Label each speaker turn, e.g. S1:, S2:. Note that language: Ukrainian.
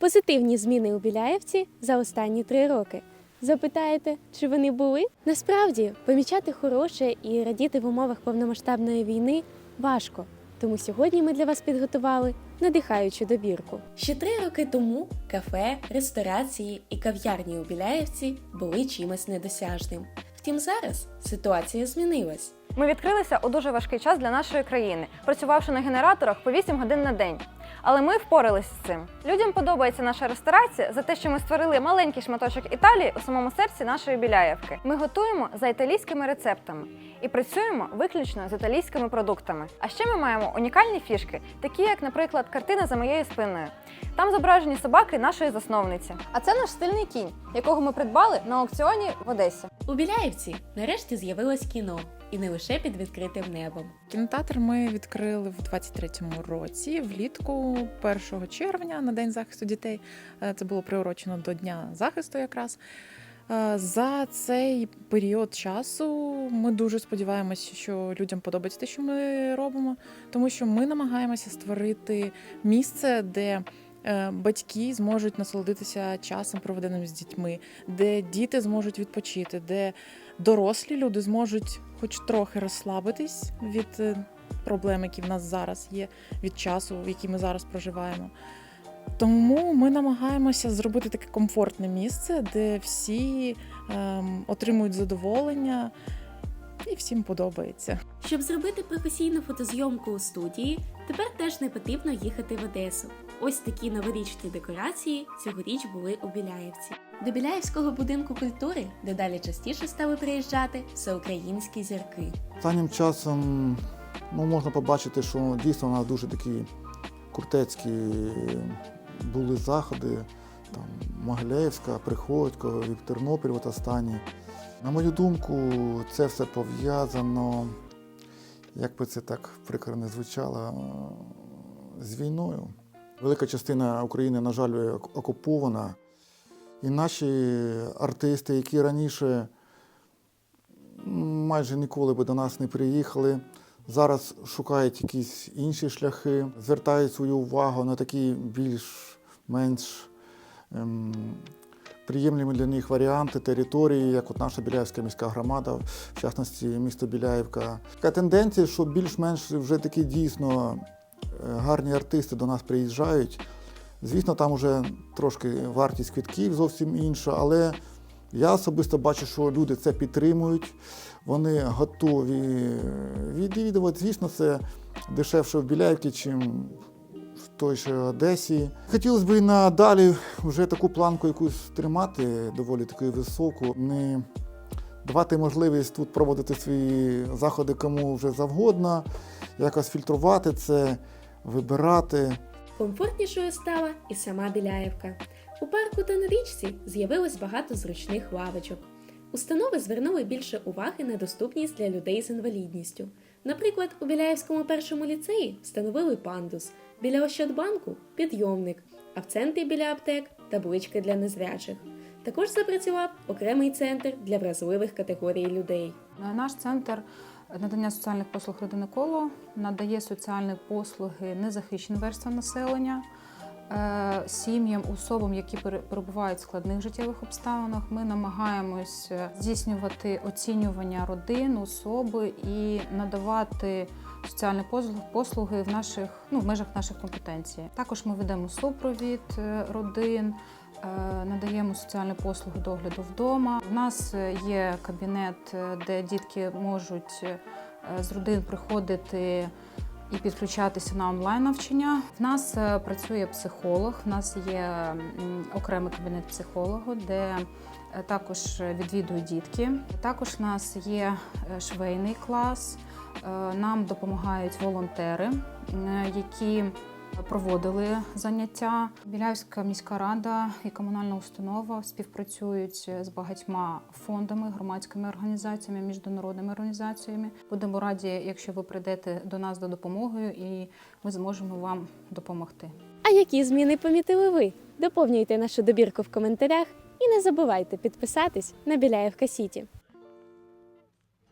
S1: Позитивні зміни у Біляєвці за останні три роки. Запитаєте, чи вони були? Насправді, помічати хороше і радіти в умовах повномасштабної війни важко. Тому сьогодні ми для вас підготували надихаючу добірку. Ще три роки тому кафе, ресторації і кав'ярні у Біляєвці були чимось недосяжним. Втім, зараз ситуація змінилась.
S2: Ми відкрилися у дуже важкий час для нашої країни, працювавши на генераторах по 8 годин на день. Але ми впоралися з цим. Людям подобається наша ресторація за те, що ми створили маленький шматочок Італії у самому серці нашої біляєвки. Ми готуємо за італійськими рецептами і працюємо виключно з італійськими продуктами. А ще ми маємо унікальні фішки, такі як, наприклад, картина за моєю спиною. Там зображені собаки нашої засновниці. А це наш стильний кінь, якого ми придбали на аукціоні в Одесі.
S1: У Біляєвці нарешті з'явилось кіно, і не лише під відкритим небом.
S3: Кінотеатр ми відкрили в 23-му році, влітку 1 червня на День захисту дітей. Е, Це було приурочено до Дня захисту якраз. Е, За цей період часу ми дуже сподіваємося, що людям подобається те, що ми робимо, тому що ми намагаємося створити місце, де батьки зможуть насолодитися часом, проведеним з дітьми, де діти зможуть відпочити, де дорослі люди зможуть хоч трохи розслабитись від е, проблем, які в нас зараз є, від часу, в який ми зараз проживаємо. Тому ми намагаємося зробити таке комфортне місце, де всі ем, отримують задоволення і всім подобається.
S1: Щоб зробити професійну фотозйомку у студії, тепер теж не потрібно їхати в Одесу. Ось такі новорічні декорації цьогоріч були у Біляєвці. До Біляєвського будинку культури дедалі частіше стали приїжджати всеукраїнські зірки.
S4: Останнім часом ну, можна побачити, що дійсно у нас дуже такі куртецькі були заходи. Там Могилєвська, Приходько, і Тернопіль от останні. На мою думку, це все пов'язано, як би це так прикро не звучало, з війною. Велика частина України, на жаль, окупована. І наші артисти, які раніше майже ніколи би до нас не приїхали. Зараз шукають якісь інші шляхи, звертають свою увагу на такі більш-менш приємні для них варіанти території, як от наша Біляївська міська громада, в частності місто Біляївка. Така тенденція, що більш-менш вже такі дійсно е, гарні артисти до нас приїжджають. Звісно, там вже трошки вартість квитків зовсім інша, але я особисто бачу, що люди це підтримують, вони готові відвідувати. Звісно, це дешевше в Біляївці, в той же Одесі. Хотілося б і надалі вже таку планку якусь тримати, доволі таку високу, не давати можливість тут проводити свої заходи кому вже завгодно, якось фільтрувати це, вибирати.
S1: Комфортнішою стала і сама Біляєвка. У парку та на річці з'явилось багато зручних лавочок. Установи звернули більше уваги на доступність для людей з інвалідністю. Наприклад, у Біляєвському першому ліцеї встановили пандус, біля Ощадбанку підйомник, а в центрі біля аптек таблички для незрячих. Також запрацював окремий центр для вразливих категорій людей.
S5: Наш центр надання соціальних послуг родини коло надає соціальні послуги незахищеним верствам населення, е, сім'ям, особам, які перебувають в складних життєвих обставинах. Ми намагаємось е, здійснювати оцінювання родин, особи і надавати соціальні послуги- в наших ну в межах наших компетенцій. Також ми ведемо супровід е, родин. Е, Надаємо соціальні послуги догляду вдома. У нас е, є кабінет, е, де дітки можуть е, з родин приходити і підключатися на онлайн навчання. В нас е, працює психолог. В нас є окремий кабінет психолога, де е, також відвідують дітки. Також в нас є е, швейний клас. Нам допомагають волонтери, які проводили заняття. Біляївська міська рада і комунальна установа співпрацюють з багатьма фондами, громадськими організаціями, міжнародними організаціями. Будемо раді, якщо ви прийдете до нас за допомогою, і ми зможемо вам допомогти.
S1: А які зміни помітили ви? Доповнюйте нашу добірку в коментарях і не забувайте підписатись на Біляєвка Сіті.